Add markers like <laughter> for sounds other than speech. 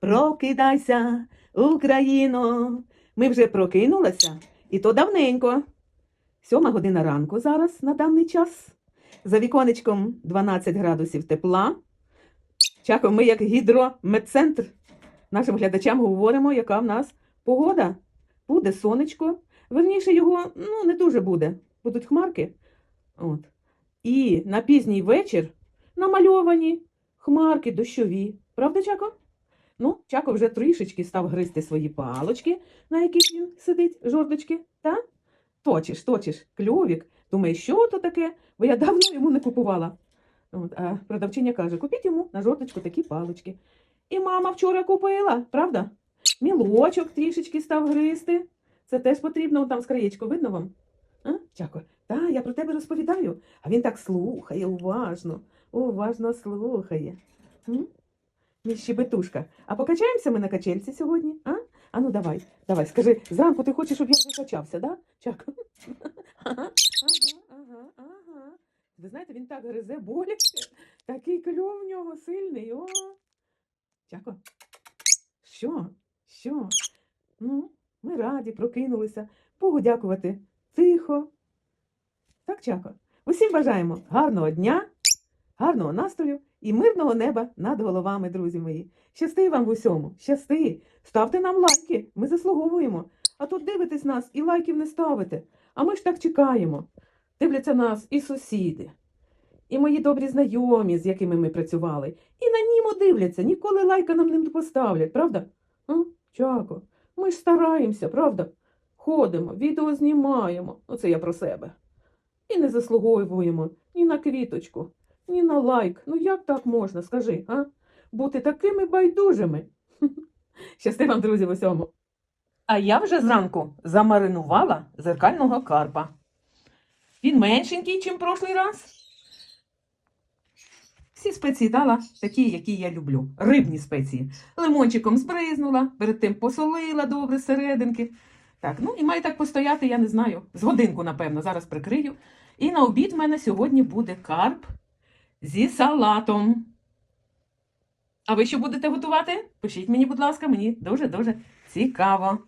Прокидайся, Україно. Ми вже прокинулися, і то давненько. Сьома година ранку зараз на даний час. За віконечком 12 градусів тепла. Чако, ми як гідрометцентр нашим глядачам говоримо, яка в нас погода. Буде сонечко. Верніше його ну, не дуже буде. Будуть хмарки. От. І на пізній вечір намальовані хмарки дощові. Правда, Чако? Ну, Чако вже трішечки став гризти свої палочки, на яких він сидить, жордочки, та? Точиш, точиш, кльовік. Думає, що то таке, бо я давно йому не купувала. От, а продавчиня каже, купіть йому на жордочку такі палочки. І мама вчора купила, правда? Мілочок трішечки став гризти. Це теж потрібно, там з краєчку, видно вам? А? Чако, та, я про тебе розповідаю. А він так слухає уважно, уважно слухає. М? Щебетушка. А покачаємося ми на качельці сьогодні? А? А ну давай, давай, скажи, зранку ти хочеш, щоб я вже качався, да? <laughs> Ага, ага, ага, ага. Ви знаєте, він так гризе боляче, такий кльов в нього сильний. О. Чако. Що? Що? Ну, ми раді, прокинулися. Богу дякувати. Тихо. Так, Чако. Усім бажаємо гарного дня, гарного настрою і мирного неба над головами, друзі мої. Щасти вам в усьому, щасти. Ставте нам лайки, ми заслуговуємо. А тут дивитесь нас і лайків не ставите. А ми ж так чекаємо. Дивляться нас і сусіди, і мої добрі знайомі, з якими ми працювали. І на німо дивляться, ніколи лайка нам не поставлять, правда? А? Чако, ми ж стараємося, правда? Ходимо, відео знімаємо. Оце я про себе. І не заслуговуємо ні на квіточку, ні на лайк. Ну як так можна, скажи, а? Бути такими байдужими. <laughs> Щасти вам, друзі, в усьому. А я вже зранку замаринувала зеркального карпа. Він меншенький, ніж прошлий раз. Всі спеції дала такі, які я люблю. Рибні спеції. Лимончиком збризнула, перед тим посолила добре серединки. Так, ну і має так постояти, я не знаю. З годинку, напевно, зараз прикрию. І на обід в мене сьогодні буде карп зі салатом. А ви що будете готувати? Пишіть мені, будь ласка, мені дуже-дуже цікаво.